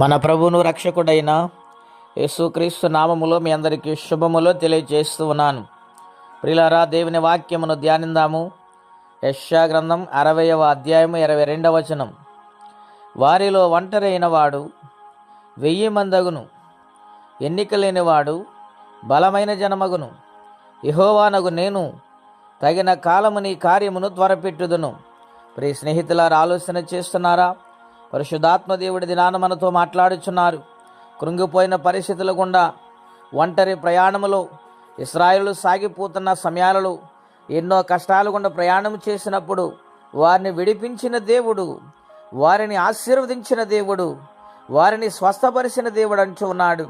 మన ప్రభును రక్షకుడైన యేసుక్రీస్తు నామములో మీ అందరికీ శుభములో తెలియజేస్తూ ఉన్నాను. ప్రిలారా దేవుని వాక్యమును ధ్యానిందాము. యశ్యా గ్రంథం అరవయవ అధ్యాయము ఇరవై రెండవ వచనం. వారిలో ఒంటరైన వాడు వెయ్యి మందగును. ఎన్నిక లేనివాడు బలమైన జనమగును. యహోవానగు నేను తగిన కాలము నీ కార్యమును త్వరపెట్టుదును. ప్రియ స్నేహితులారు ఆలోచన చేస్తున్నారా? పరిశుద్ధాత్మ దేవుడి దినాన మనతో మాట్లాడుచున్నారు. కృంగిపోయిన పరిస్థితుల గుండా ఒంటరి ప్రయాణములో ఇస్రాయిలు సాగిపోతున్న సమయాలలో ఎన్నో కష్టాలు గుండా ప్రయాణం చేసినప్పుడు వారిని విడిపించిన దేవుడు వారిని ఆశీర్వదించిన దేవుడు వారిని స్వస్థపరిచిన దేవుడు అంటూ ఉన్నాడు.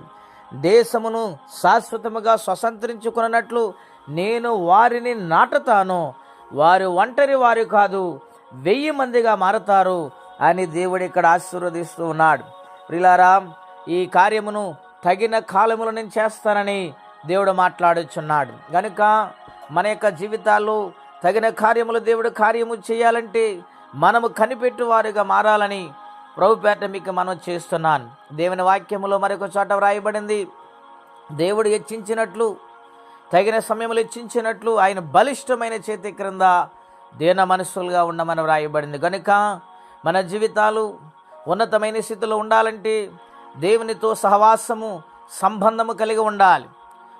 దేశమును శాశ్వతముగా స్వతంత్రించుకున్నట్లు నేను వారిని నాటుతాను. వారు ఒంటరి వారు కాదు వెయ్యి మందిగా మారతారు. అని దేవుడు ఇక్కడ ఆశీర్వదిస్తూ ఉన్నాడు. ప్రిలారా ఈ కార్యమును తగిన కాలములో నేను చేస్తానని దేవుడు మాట్లాడుచున్నాడు. గనుక మన యొక్క జీవితాల్లో తగిన కార్యములు దేవుడు కార్యము చేయాలంటే మనము కనిపెట్టు వారుగా మారాలని ప్రభుపేట మీకు మనం చేస్తున్నాను. దేవుని వాక్యములో మరొక చోట వ్రాయబడింది దేవుడు హెచ్చించినట్లు తగిన సమయంలో హెచ్చించినట్లు ఆయన బలిష్టమైన చేతి క్రింద దీన మనస్సులుగా ఉండమని వ్రాయబడింది. కనుక మన జీవితాలు ఉన్నతమైన స్థితిలో ఉండాలంటే దేవునితో సహవాసము సంబంధము కలిగి ఉండాలి.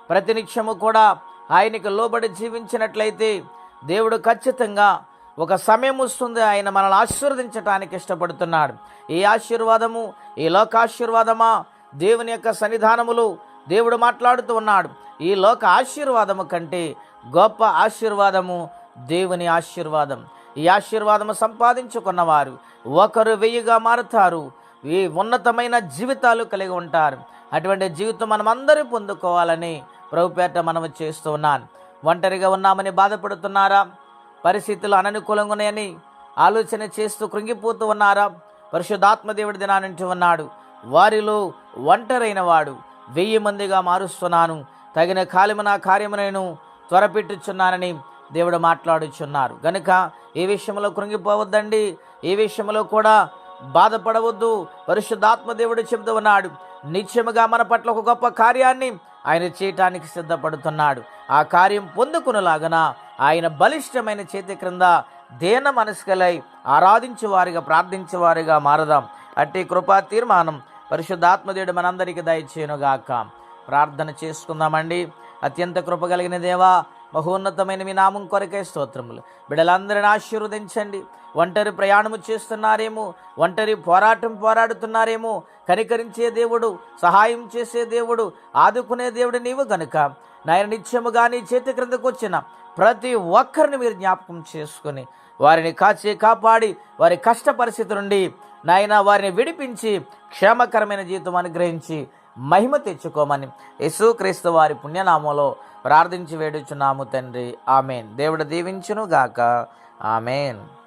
ప్రతినిత్యము కూడా ఆయనకు లోబడి జీవించినట్లయితే దేవుడు ఖచ్చితంగా ఒక సమయం వస్తుంది ఆయన మనల్ని ఆశీర్వదించటానికి ఇష్టపడుతున్నాడు. ఈ ఆశీర్వాదము ఈ లోకాశీర్వాదమా దేవుని యొక్క సన్నిధానములు దేవుడు మాట్లాడుతూ ఉన్నాడు. ఈ లోక ఆశీర్వాదము కంటే గొప్ప ఆశీర్వాదము దేవుని ఆశీర్వాదం. ఈ ఆశీర్వాదము సంపాదించుకున్నవారు ఒకరు వెయ్యిగా మారుతారు. ఈ ఉన్నతమైన జీవితాలు కలిగి ఉంటారు. అటువంటి జీవితం మనం అందరూ పొందుకోవాలని ప్రభుపేట మనం చేస్తూ ఉన్నాను ఒంటరిగా ఉన్నామని బాధపడుతున్నారా? పరిస్థితులు అననుకూలంగా ఉన్నాయని ఆలోచన చేస్తూ కృంగిపోతూ ఉన్నారా? పరిశుద్ధాత్మదేవుడి దినానంటూ ఉన్నాడు. వారిలో ఒంటరైన వాడు వెయ్యి మందిగా మారుస్తున్నాను. తగిన కాలము నా కార్యము నేను త్వరపెట్టుచున్నానని దేవుడు మాట్లాడుచున్నారు. గనుక ఈ విషయంలో కృంగిపోవద్దండి. ఈ విషయంలో కూడా బాధపడవద్దు. పరిశుద్ధాత్మ దేవుడు చెబుతూ ఉన్నాడు నిత్యముగా మన పట్ల ఒక గొప్ప కార్యాన్ని ఆయన చేయటానికి సిద్ధపడుతున్నాడు. ఆ కార్యం పొందుకునేలాగన ఆయన బలిష్టమైన చేతి క్రింద దేన మనసుకలై ఆరాధించేవారిగా వారిగా మారదాం. అట్టి కృపా తీర్మానం పరిశుద్ధాత్మదేవుడు మనందరికీ దయచేయనుగాక. ప్రార్థన చేసుకుందామండి. అత్యంత కృప కలిగిన దేవా మహోన్నతమైన మీ నామం కొరకే స్తోత్రములు. బిడ్డలందరిని ఆశీర్వదించండి. ఒంటరి ప్రయాణము చేస్తున్నారేమో ఒంటరి పోరాటం పోరాడుతున్నారేమో కనికరించే దేవుడు సహాయం చేసే దేవుడు ఆదుకునే దేవుడు నీవు గనుక నాయన నిత్యముగా నీ చేతి క్రిందకు వచ్చిన ప్రతి ఒక్కరిని మీరు జ్ఞాపకం చేసుకుని వారిని కాచి కాపాడి వారి కష్ట పరిస్థితి నుండి నాయన వారిని విడిపించి క్షేమకరమైన జీవితం అనుగ్రహించి మహిమ తెచ్చుకోమని యేసుక్రీస్తు వారి పుణ్యనామంలో ప్రార్థించి వేడుచున్నాము తండ్రి. ఆమెన్. దేవుడు దీవించును గాక ఆమెన్.